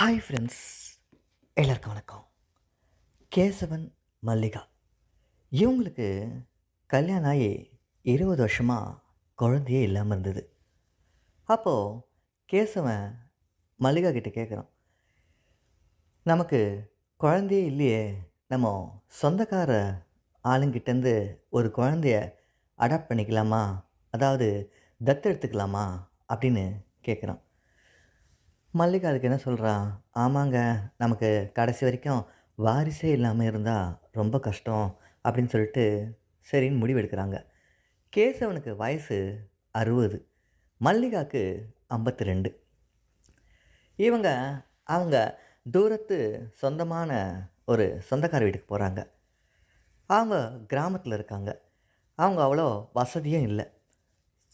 Hi friends எல்லாருக்கும் வணக்கம். கேசவன் மல்லிகா. இவங்களுக்கு கல்யாணம் ஆகி இருபது வருஷமாக குழந்தையே இல்லாமல் இருந்தது. அப்போது கேசவன் மல்லிகா கிட்ட கேட்குறான் நமக்கு குழந்தையே இல்லையே. நம்ம சொந்தக்கார ஆளுங்கிட்டேருந்து ஒரு குழந்தைய அடாப்ட் பண்ணிக்கலாமா? அதாவது தத்து எடுத்துக்கலாமா அப்படின்னு கேட்குறான் மல்லிகா அதுக்கு என்ன சொல்கிறா ஆமாங்க நமக்கு கடைசி வரைக்கும் வாரிசே இல்லாமல் இருந்தால் ரொம்ப கஷ்டம் அப்படின்னு சொல்லிட்டு சரின்னு முடிவெடுக்கிறாங்க. கேசவனுக்கு வயசு அறுபது மல்லிகாவுக்கு ஐம்பத்தி ரெண்டு இவங்க அவங்க தூரத்து சொந்தமான ஒரு சொந்தக்கார வீட்டுக்கு போகிறாங்க அவங்க கிராமத்தில் இருக்காங்க. அவங்க அவ்வளோ வசதியும் இல்லை.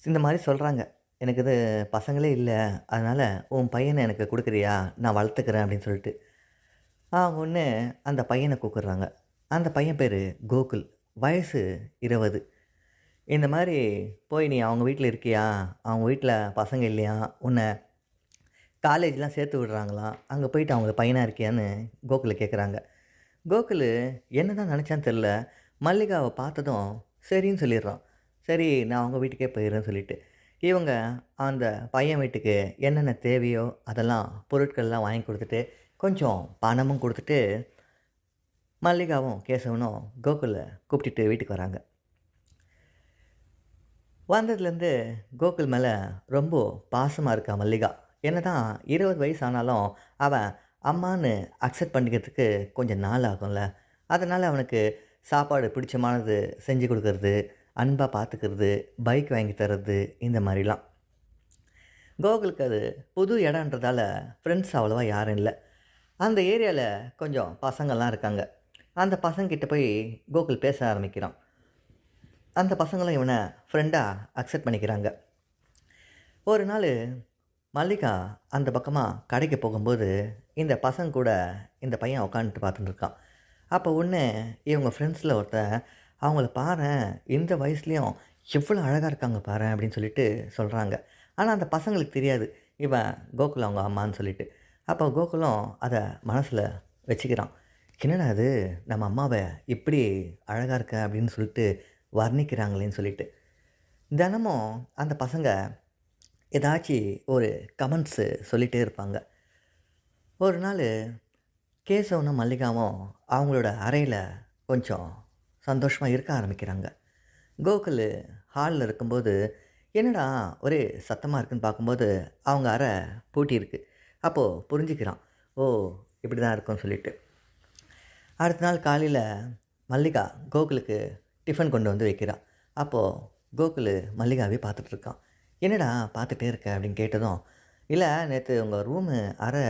இந்த மாதிரி சொல்கிறாங்க எனக்கு இது பசங்களே இல்லை. அதனால் உன் பையனை எனக்கு கொடுக்குறியா? நான் வளர்த்துக்கிறேன் அப்படின்னு சொல்லிட்டு. அவங்க ஒன்று அந்த பையனை கூப்பிட்றாங்க. அந்த பையன் பேர் கோகுல். வயசு இருபது இந்த மாதிரி போய் நீ அவங்க வீட்டில் இருக்கியா? அவங்க வீட்டில் பசங்க இல்லையா? உன்னை காலேஜ்லாம் சேர்த்து விடுறாங்களாம் அங்கே போயிட்டு அவங்க பையனாக இருக்கியான்னு கோகுலை கேட்குறாங்க கோகுல் என்ன தான் நினச்சான்னு தெரில மல்லிகாவை பார்த்ததும் சரின்னு சொல்லிடுறான். சரி நான் அவங்க வீட்டுக்கே போயிடுறேன்னு சொல்லிட்டு. இவங்க அந்த பையன் வீட்டுக்கு என்னென்ன தேவையோ அதெல்லாம் பொருட்கள்லாம் வாங்கி கொடுத்துட்டு கொஞ்சம் பணமும் கொடுத்துட்டு மல்லிகாவும் கேசவனும் கோகுலை கூப்பிட்டுட்டு வீட்டுக்கு வராங்க. வந்ததுலேருந்து கோகுல் மேலே ரொம்ப பாசமாக இருக்கா மல்லிகா. என்ன தான் இருபது வயசு ஆனாலும் அவன் அம்மான்னு அக்செப்ட் பண்ணிக்கிறதுக்கு கொஞ்சம் நாள் ஆகும்ல. அதனால் அவனுக்கு சாப்பாடு பிடிச்சமானது செஞ்சு கொடுக்கறது அன்பாக பார்த்துக்கிறது பைக் வாங்கி தர்றது இந்த மாதிரிலாம். கோகுலுக்கு அது புது இடன்றதால ஃப்ரெண்ட்ஸ் அவ்வளோவா யாரும் இல்லை. அந்த ஏரியாவில் கொஞ்சம் பசங்கள்லாம் இருக்காங்க. அந்த பசங்கிட்ட போய் கோகுல் பேச ஆரம்பிக்கிறான். அந்த பசங்களும் இவனை ஃப்ரெண்டாக அக்செப்ட் பண்ணிக்கிறாங்க. ஒரு நாள் மல்லிகா அந்த பக்கமாக கடைக்கு போகும்போது இந்த பசங்க கூட இந்த பையன் உட்காந்துட்டு பார்த்துட்டுருக்கான் அப்போ ஒன்று இவங்க ஃப்ரெண்ட்ஸில் ஒருத்தன் அவங்கள பாரு இந்த வயசுலேயும் எவ்வளோ அழகாக இருக்காங்க பாரு அப்படின்னு சொல்லிட்டு சொல்கிறாங்க ஆனால் அந்த பசங்களுக்கு தெரியாது. இவன் கோகுல் அவங்க அம்மான்னு சொல்லிட்டு. அப்போ கோகுலம் அதை மனசில் வச்சுக்கிறான். என்னடா அது நம்ம அம்மாவை இப்படி அழகாக இருக்க? அப்படின்னு சொல்லிட்டு வர்ணிக்கிறாங்களேன்னு சொல்லிட்டு. தினமும் அந்த பசங்க ஏதாச்சும் ஒரு கமெண்ட்ஸு சொல்லிகிட்டே இருப்பாங்க. ஒரு நாள் கேசவனும் மல்லிகாவும் அவங்களோட அறையில் கொஞ்சம் சந்தோஷமாக இருக்க ஆரம்பிக்கிறாங்க. கோகுல் ஹாலில் இருக்கும்போது என்னடா ஒரே சத்தமாக இருக்குன்னு பார்க்கும்போது அவங்க அறை பூட்டியிருக்கு அப்போது புரிஞ்சுக்கிறான். ஓ இப்படி தான் இருக்கும்னு சொல்லிட்டு. அடுத்த நாள் காலையில் மல்லிகா கோகுலுக்கு டிஃபன் கொண்டு வந்து வைக்கிறான் அப்போது கோகுல் மல்லிகாவே பார்த்துட்ருக்கான் என்னடா பார்த்துட்டே இருக்க? அப்படின்னு கேட்டதும் இல்லை நேற்று உங்கள் ரூமு அறை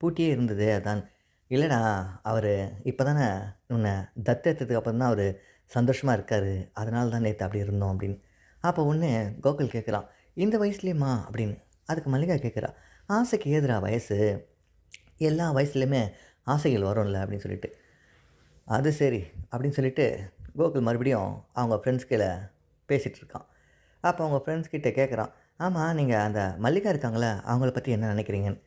பூட்டியே இருந்தது அதான். இல்லைடா அவர் இப்போ தானே உன்னை தத்தெடுத்ததுக்கு அப்புறம் தான் அவர் சந்தோஷமாக இருக்கார். அதனால தான் நேற்று அப்படி இருந்தோம் அப்படின்னு. அப்போ ஒன்று கோகுல் கேட்குறான் இந்த வயசுலேயுமா? அப்படின்னு. அதுக்கு மல்லிகா கேட்குறா ஆசைக்கு ஏதுரா வயசு? எல்லா வயசுலேயுமே ஆசைகள் வரும்ல? அப்படின்னு சொல்லிட்டு. அது சரி அப்படின்னு சொல்லிட்டு கோகுல் மறுபடியும் அவங்க ஃப்ரெண்ட்ஸ் கீழே பேசிகிட்டு இருக்கான். அப்போ அவங்க ஃப்ரெண்ட்ஸ் கிட்டே கேட்குறான் ஆமாம் நீங்கள் அந்த மல்லிகா இருக்காங்களே அவங்கள பற்றி என்ன நினைக்கிறீங்கன்னு?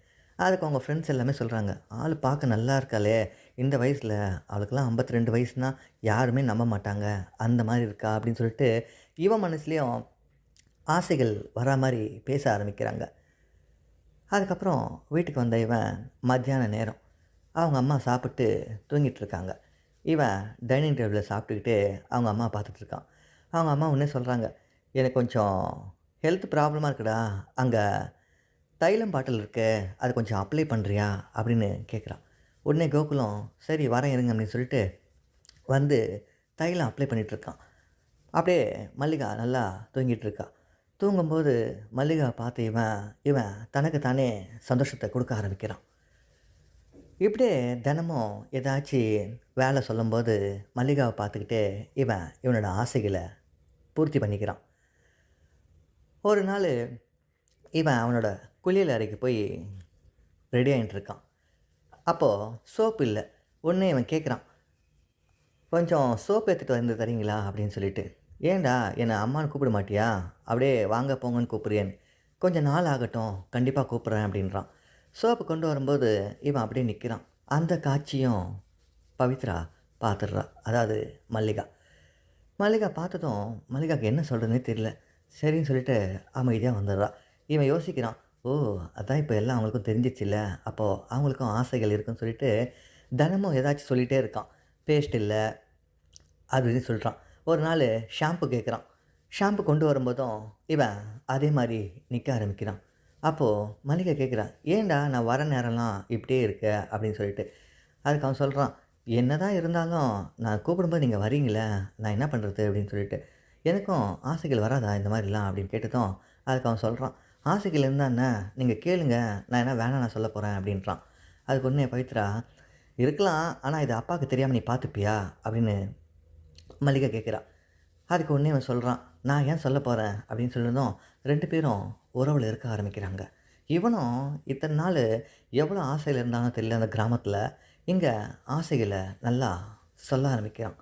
அதுக்கு அவங்க ஃப்ரெண்ட்ஸ் எல்லாமே சொல்கிறாங்க ஆள் பார்க்க நல்லா இருக்காளே இந்த வயசில் அவளுக்கெல்லாம் ஐம்பத்தி ரெண்டு வயசுனால் யாருமே நம்ப மாட்டாங்க அந்த மாதிரி இருக்கா? அப்படின்னு சொல்லிட்டு இவன் மனசுலேயும் ஆசைகள் வரா மாதிரி பேச ஆரம்பிக்கிறாங்க. அதுக்கப்புறம் வீட்டுக்கு வந்த இவன் மத்தியான நேரம் அவங்க அம்மா சாப்பிட்டு தூங்கிட்டு இருக்காங்க. இவன் டைனிங் டேபிளில் சாப்பிட்டுக்கிட்டு அவங்க அம்மா பார்த்துட்ருக்கான் அவங்க அம்மா ஒன்றே சொல்கிறாங்க எனக்கு கொஞ்சம் ஹெல்த் ப்ராப்ளமாக இருக்குடா அங்கே தைலம் பாட்டில் இருக்க அது கொஞ்சம் அப்ளை பண்ணுறியா அப்படின்னு கேட்குறான் உடனே கோகுலம் சரி வரேன் இருங்க அப்படின்னு சொல்லிட்டு வந்து தைலம் அப்ளை பண்ணிகிட்ருக்கான் அப்படியே மல்லிகா நல்லா தூங்கிட்டுருக்கா தூங்கும்போது மல்லிகா பார்த்து இவன் இவன் தனக்கு தானே சந்தோஷத்தை கொடுக்க ஆரம்பிக்கிறான். இப்படியே தினமும் ஏதாச்சும் வேலை சொல்லும்போது மல்லிகாவை பார்த்துக்கிட்டே இவன் இவனோட ஆசைகளை பூர்த்தி பண்ணிக்கிறான். ஒரு நாள் இவன் அவனோட குளியல் அறைக்கு போய் ரெடி ஆகிட்டு இருக்கான். அப்போது சோப்பு இல்லை. ஒன்று இவன் கேட்குறான் கொஞ்சம் சோப் எடுத்துகிட்டு வந்து தரீங்களா? அப்படின்னு சொல்லிட்டு. ஏன்டா என்னை அம்மான்னு கூப்பிட மாட்டியா? அப்படியே வாங்க போங்கன்னு கூப்பிடுறேன். கொஞ்சம் நாள் ஆகட்டும் கண்டிப்பாக கூப்பிட்றேன் அப்படின்றான். சோப்பு கொண்டு வரும்போது இவன் அப்படியே நிற்கிறான் அந்த காட்சியும் பவித்ரா பார்த்துடுறா அதாவது மல்லிகா. மல்லிகா பார்த்ததும் மல்லிகாவுக்கு என்ன சொல்கிறதுனே தெரியல. சரின்னு சொல்லிட்டு அமைதியாக வந்துடுறா. இவன் யோசிக்கிறான் ஓ அதான் இப்போ எல்லாம் அவங்களுக்கும் தெரிஞ்சிச்சுல்ல அப்போது அவங்களுக்கும் ஆசைகள் இருக்குன்னு சொல்லிட்டு தினமும் ஏதாச்சும் சொல்லிகிட்டே இருக்கான். பேஸ்ட் இல்லை அப்படின்னு சொல்கிறான் ஒரு நாள் ஷாம்பு கேட்குறான் ஷாம்பு கொண்டு வரும்போதும் இவன் அதே மாதிரி நிற்க ஆரம்பிக்கிறான். அப்போது மல்லிகை கேட்குறான் ஏன்டா நான் வர நேரம்லாம் இப்படியே இருக்க? அப்படின்னு சொல்லிட்டு. அதுக்கு அவன் சொல்கிறான் என்ன தான் இருந்தாலும் நான் கூப்பிடும்போது நீங்கள் வரீங்களே நான் என்ன பண்ணுறது அப்படின்னு சொல்லிட்டு. எனக்கும் ஆசைகள் வராதா இந்த மாதிரிலாம்? அப்படின்னு கேட்டதும் அதுக்கு அவன் சொல்கிறான் ஆசைகள் இருந்தா நீங்கள் கேளுங்க நான் என்ன வேணாம் நான் சொல்ல போகிறேன் அப்படின்றான். அதுக்கு ஒன்று பவித்ரா இருக்கலாம் ஆனால் இது அப்பாவுக்கு தெரியாமல் நீ பார்த்துப்பியா? அப்படின்னு மல்லிகா கேட்குறா. அதுக்கு ஒன்றே அவன் சொல்கிறான் நான் ஏன் சொல்ல போகிறேன் அப்படின்னு சொல்லியிருந்தோம் ரெண்டு பேரும் உறவில் இருக்க ஆரம்பிக்கிறாங்க. இவனும் இத்தனை நாள் எவ்வளோ ஆசையில் இருந்தாலும் தெரியல அந்த கிராமத்தில். இங்கே ஆசைகளை நல்லா சொல்ல ஆரம்பிக்கிறான்.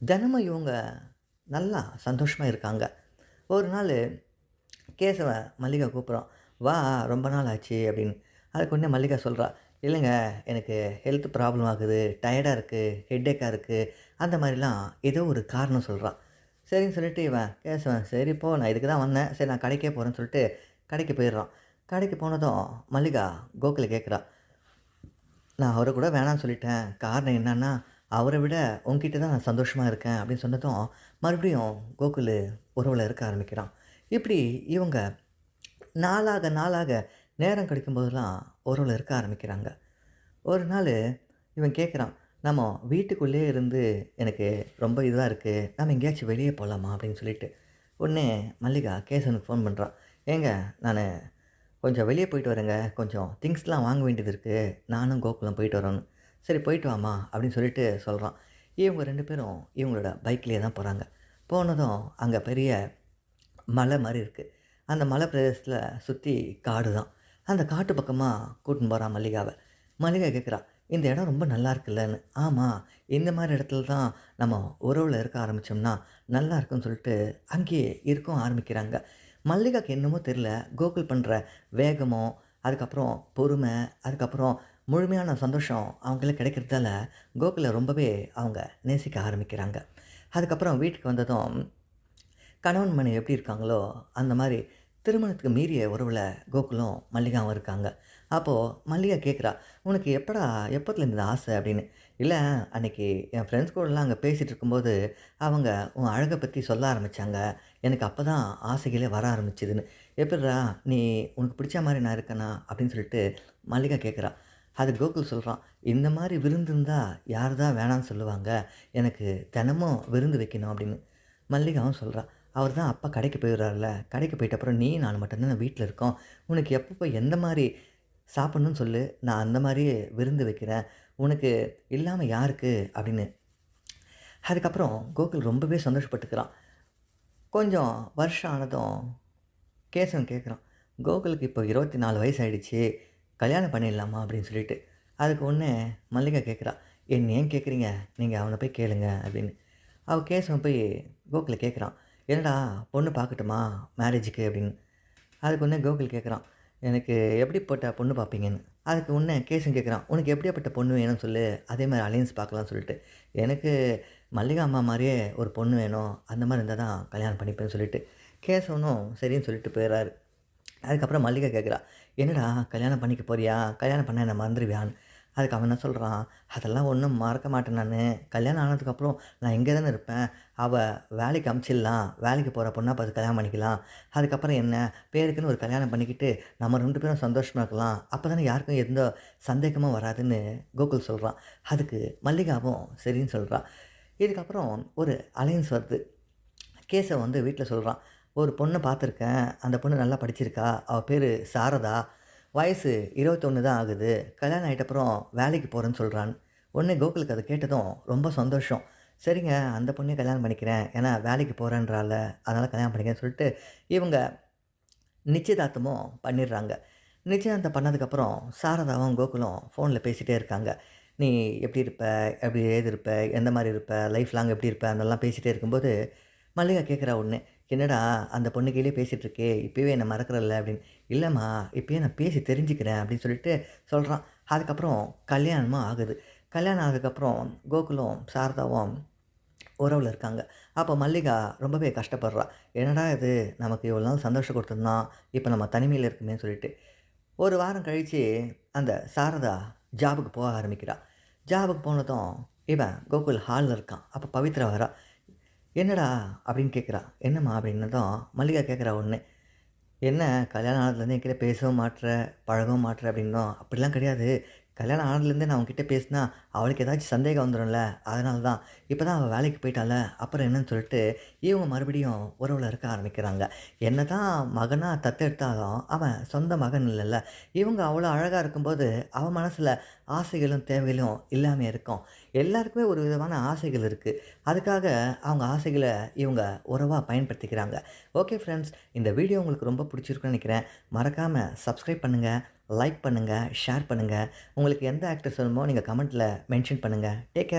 தினமும் இவங்க நல்லா சந்தோஷமாக இருக்காங்க. ஒரு நாள் கேசவன் மல்லிகா கூப்பிட்றான் வா ரொம்ப நாள் ஆச்சு அப்படின்னு. அதுக்கு உடனே மல்லிகா சொல்கிறா இல்லைங்க எனக்கு ஹெல்த் ப்ராப்ளம் ஆகுது டயர்டாக இருக்குது ஹெட்டேக்காக இருக்குது அந்த மாதிரிலாம் ஏதோ ஒரு காரணம் சொல்கிறான் சரின்னு சொல்லிட்டு இவன் கேசவன் சரி போ நான் இதுக்கு தான் வந்தேன். சரி நான் கடைக்கே போகிறேன்னு சொல்லிட்டு கடைக்கு போயிடுறான். கடைக்கு போனதும் மல்லிகா கோகுல கேட்குறா நான் அவரை கூட வேணாம்னு சொல்லிட்டேன். காரணம் என்னன்னா அவரை விட உங்ககிட்ட தான் நான் சந்தோஷமாக இருக்கேன். அப்படின்னு சொன்னதும் மறுபடியும் கோகுல் உறவில் இருக்க ஆரம்பிக்கிறான். இப்படி இவங்க நாளாக நாளாக நேரம் கிடைக்கும்போதெல்லாம் உறவில் இருக்க ஆரம்பிக்கிறாங்க. ஒரு நாள் இவன் கேட்குறான் நம்ம வீட்டுக்குள்ளேயே இருந்து எனக்கு ரொம்ப இதுவாக இருக்குது நம்ம எங்கேயாச்சும் வெளியே போகலாமா அப்படின்னு சொல்லிட்டு. உடனே மல்லிகா கேசனுக்கு ஃபோன் பண்ணுறான் ஏங்க நான் கொஞ்சம் வெளியே போயிட்டு வரேங்க. கொஞ்சம் திங்ஸ்லாம் வாங்க வேண்டியது இருக்குது நானும் கோகுலம் போயிட்டு வரணும் சரி போயிட்டு வாமா அப்படின்னு சொல்லிட்டு சொல்கிறான் இவங்க ரெண்டு பேரும் இவங்களோட பைக்லேயே தான் போகிறாங்க போனதும் அங்கே பெரிய மலை மாதிரி இருக்குது அந்த மலை பிரதேசத்தில் சுற்றி காடு தான். அந்த காட்டு பக்கமாக கூட்டின்னு போகிறான் மல்லிகாவை. மல்லிகா கேட்குறா இந்த இடம் ரொம்ப நல்லா இருக்குல்லன்னு. ஆமாம் இந்த மாதிரி இடத்துல தான் நம்ம உறவில் இருக்க ஆரம்பித்தோம்னா நல்லா இருக்குன்னு சொல்லிட்டு அங்கேயே இருக்கவும் ஆரம்பிக்கிறாங்க. மல்லிகாக்கு என்னமோ தெரில கோகுல் பண்ணுற வேகமோ அதுக்கப்புறம் பொறுமை அதுக்கப்புறம் முழுமையான சந்தோஷம் அவங்களுக்கு கிடைக்கிறதால கோகுலை ரொம்பவே அவங்க நேசிக்க ஆரம்பிக்கிறாங்க. அதுக்கப்புறம் வீட்டுக்கு வந்ததும் கணவன் மனைவி எப்படி இருக்காங்களோ அந்த மாதிரி திருமணத்துக்கு மீறிய உறவில் கோகுலும் மல்லிகாவும் இருக்காங்க. அப்போது மல்லிகா கேட்குறா உனக்கு எப்படா எப்போத்துலேருந்து இந்த ஆசை? அப்படின்னு. இல்லை அன்னைக்கு என் ஃப்ரெண்ட்ஸ் கூடலாம் அங்கே பேசிகிட்டு இருக்கும்போது அவங்க உன் அழகை பற்றி சொல்ல ஆரம்பித்தாங்க எனக்கு அப்போ தான் ஆசைகளே வர ஆரம்பிச்சிதுன்னு. எப்படிடா நீ உனக்கு பிடிச்ச மாதிரி நான் இருக்கேனா? அப்படின்னு சொல்லிட்டு மல்லிகா கேட்குறா அது கோகுல் சொல்கிறான் இந்த மாதிரி விருந்து இருந்தால் யார் தான் வேணான்னு சொல்லுவாங்க. எனக்கு தினமும் விருந்து வைக்கணும் அப்படின்னு. மல்லிகாவும் சொல்கிறா அவர் தான் அப்பா கடைக்கு போயிடுறாருல கடைக்கு போயிட்ட அப்புறம் நீ நான் மட்டும்தான் வீட்டில் இருக்கோம். உனக்கு எப்பப்போ எந்த மாதிரி சாப்பிட்ணுன்னு சொல்லு. நான் அந்த மாதிரி விருந்து வைக்கிறேன். உனக்கு இல்லாமல் யாருக்கு? அப்படின்னு. அதுக்கப்புறம் கோகுல் ரொம்பவே சந்தோஷப்பட்டுக்கிறான். கொஞ்சம் வருஷம் ஆனதும் கேசவன் கேட்குறான் கோகுலுக்கு இப்போ இருபத்தி நாலு வயசு ஆகிடுச்சு கல்யாணம் பண்ணிடலாமா அப்படின்னு சொல்லிட்டு. அதுக்கு ஒன்று மல்லிகா கேட்குறா என்ன ஏன் கேட்குறீங்க நீங்கள் அவனை போய் கேளுங்க அப்படின்னு. அவள் கேசவன் போய் கோகுலை கேட்குறான் என்னடா பொண்ணு பார்க்கட்டுமா மேரேஜுக்கு அப்படின்னு. அதுக்கு ஒன்று கோகுல் கேட்குறான் எனக்கு எப்படிப்பட்ட பொண்ணு பார்ப்பீங்கன்னு? அதுக்கு ஒன்று கேசன் கேட்குறான் உனக்கு எப்படியாப்பட்ட பொண்ணு வேணும்னு சொல்லு அதே மாதிரி அலையன்ஸ் பார்க்கலாம்னு சொல்லிட்டு. எனக்கு மல்லிகா அம்மா மாதிரியே ஒரு பொண்ணு வேணும் அந்த மாதிரி இருந்தால் தான் கல்யாணம் பண்ணிப்பேன்னு சொல்லிட்டு. கேசவனும் சரின்னு சொல்லிட்டு போயிடுறாரு. அதுக்கப்புறம் மல்லிகா கேட்குறா என்னடா கல்யாணம் பண்ணிக்க போறியா? கல்யாணம் பண்ண என்ன மறந்துடுவியான்னு அதுக்கு அவன் என்ன சொல்கிறான் அதெல்லாம் ஒன்றும் மறக்க மாட்டேன் நான். கல்யாணம் ஆனதுக்கப்புறம் நான் இங்கே தானே இருப்பேன். அவள் வேலைக்கு அமுச்சிடலாம். வேலைக்கு போகிற பொண்ணாக பார்த்து கல்யாணம் பண்ணிக்கலாம். அதுக்கப்புறம் என்ன? பேருக்குன்னு ஒரு கல்யாணம் பண்ணிக்கிட்டு நம்ம ரெண்டு பேரும் சந்தோஷமாக இருக்கலாம். அப்போ தானே யாருக்கும் எந்த சந்தேகமும் வராதுன்னு கோகுல் சொல்கிறான் அதுக்கு மல்லிகாவும் சரின்னு சொல்கிறான் இதுக்கப்புறம் ஒரு அலையன்ஸ் வருது. கேசவ வந்து வீட்டில் சொல்கிறான் ஒரு பொண்ணை பார்த்துருக்கேன். அந்த பொண்ணு நல்லா படிச்சிருக்கா. அவள் பேர் சாரதா. வயசு இருபத்தொன்று தான் ஆகுது. கல்யாணம் ஆகிட்டப்புறம் வேலைக்கு போகிறேன்னு சொல்கிறான் உடனே கோகுலுக்கு அதை கேட்டதும் ரொம்ப சந்தோஷம். சரிங்க அந்த பொண்ணையும் கல்யாணம் பண்ணிக்கிறேன். ஏன்னா வேலைக்கு போகிறேன்றால அதனால் கல்யாணம் பண்ணிக்கிறேன்னு சொல்லிட்டு இவங்க நிச்சயதார்த்தமும் பண்ணிடுறாங்க. நிச்சயதார்த்தம் பண்ணதுக்கப்புறம் சாரதாவும் கோகுலும் ஃபோனில் பேசிகிட்டே இருக்காங்க. நீ எப்படி இருப்ப? எப்படி ஏது இருப்ப? எந்த மாதிரி இருப்ப? லைஃப் லாங் எப்படி இருப்ப? அதெல்லாம் பேசிகிட்டே இருக்கும்போது மல்லிகா கேட்குறா ஒன்று என்னடா அந்த பொண்ணு கீழே பேசிகிட்ருக்கே இப்போவே என்னை மறக்கிறல்ல அப்படின்னு. இல்லைம்மா இப்போயே நான் பேசி தெரிஞ்சுக்கிறேன் அப்படின்னு சொல்லிட்டு சொல்கிறான் அதுக்கப்புறம் கல்யாணமும் ஆகுது. கல்யாணம் ஆனதுக்கப்புறம் கோகுலும் சாரதாவும் உறவில் இருக்காங்க. அப்போ மல்லிகா ரொம்பவே கஷ்டப்படுறா. என்னடா இது நமக்கு இவ்வளோ நாள் சந்தோஷம் கொடுத்துருந்தான் இப்போ நம்ம தனிமையில் இருக்குமே சொல்லிட்டு. ஒரு வாரம் கழித்து அந்த சாரதா ஜாபுக்கு போக ஆரம்பிக்கிறா. ஜாபுக்கு போனதும் இவன் கோகுல் ஹாலில் இருக்கான். அப்போ பவித்ரா வரா. என்னடா அப்படின்னு கேட்குறா. என்னம்மா அப்படின்னதும் மல்லிகா கேட்குறா ஒன்று என்ன கல்யாணம் ஆனதுலேருந்து என்கிட்ட பேசவும் மாட்டுற பழகவும் மாட்டுற அப்படின்னோம் அப்படிலாம் கிடையாது. கல்யாணம் ஆனதுலேருந்தே நான் அவங்ககிட்ட பேசினா அவளுக்கு ஏதாச்சும் சந்தேகம் வந்துடும்ல? அதனால தான் இப்போ தான் அவள் வேலைக்கு போயிட்டால? அப்புறம் என்னன்னு சொல்லிட்டு இவங்க மறுபடியும் உறவில் இருக்க ஆரம்பிக்கிறாங்க. என்ன தான் மகனாக தத்தெடுத்தாலும் அவன் சொந்த மகன் இல்லைல்ல. இவங்க அவ்வளோ அழகாக இருக்கும்போது அவன் மனசில் ஆசைகளும் தேவைகளும் இல்லாமல் இருக்கும். எல்லாருக்குமே ஒரு விதமான ஆசைகள் இருக்குது அதுக்காக அவங்க ஆசைகளை இவங்க உறவாக பயன்படுத்திக்கிறாங்க. ஓகே ஃப்ரெண்ட்ஸ் இந்த வீடியோ உங்களுக்கு ரொம்ப பிடிச்சிருக்குன்னு நினைக்கிறேன். மறக்காமல் சப்ஸ்கிரைப் பண்ணுங்கள் லைக் பண்ணுங்கள் ஷேர் பண்ணுங்கள் உங்களுக்கு எந்த ஆக்டர்ஸ் சொல்லுமோ நீங்கள் கமெண்ட்டில் மென்ஷன் பண்ணுங்கள் டேக் கேர்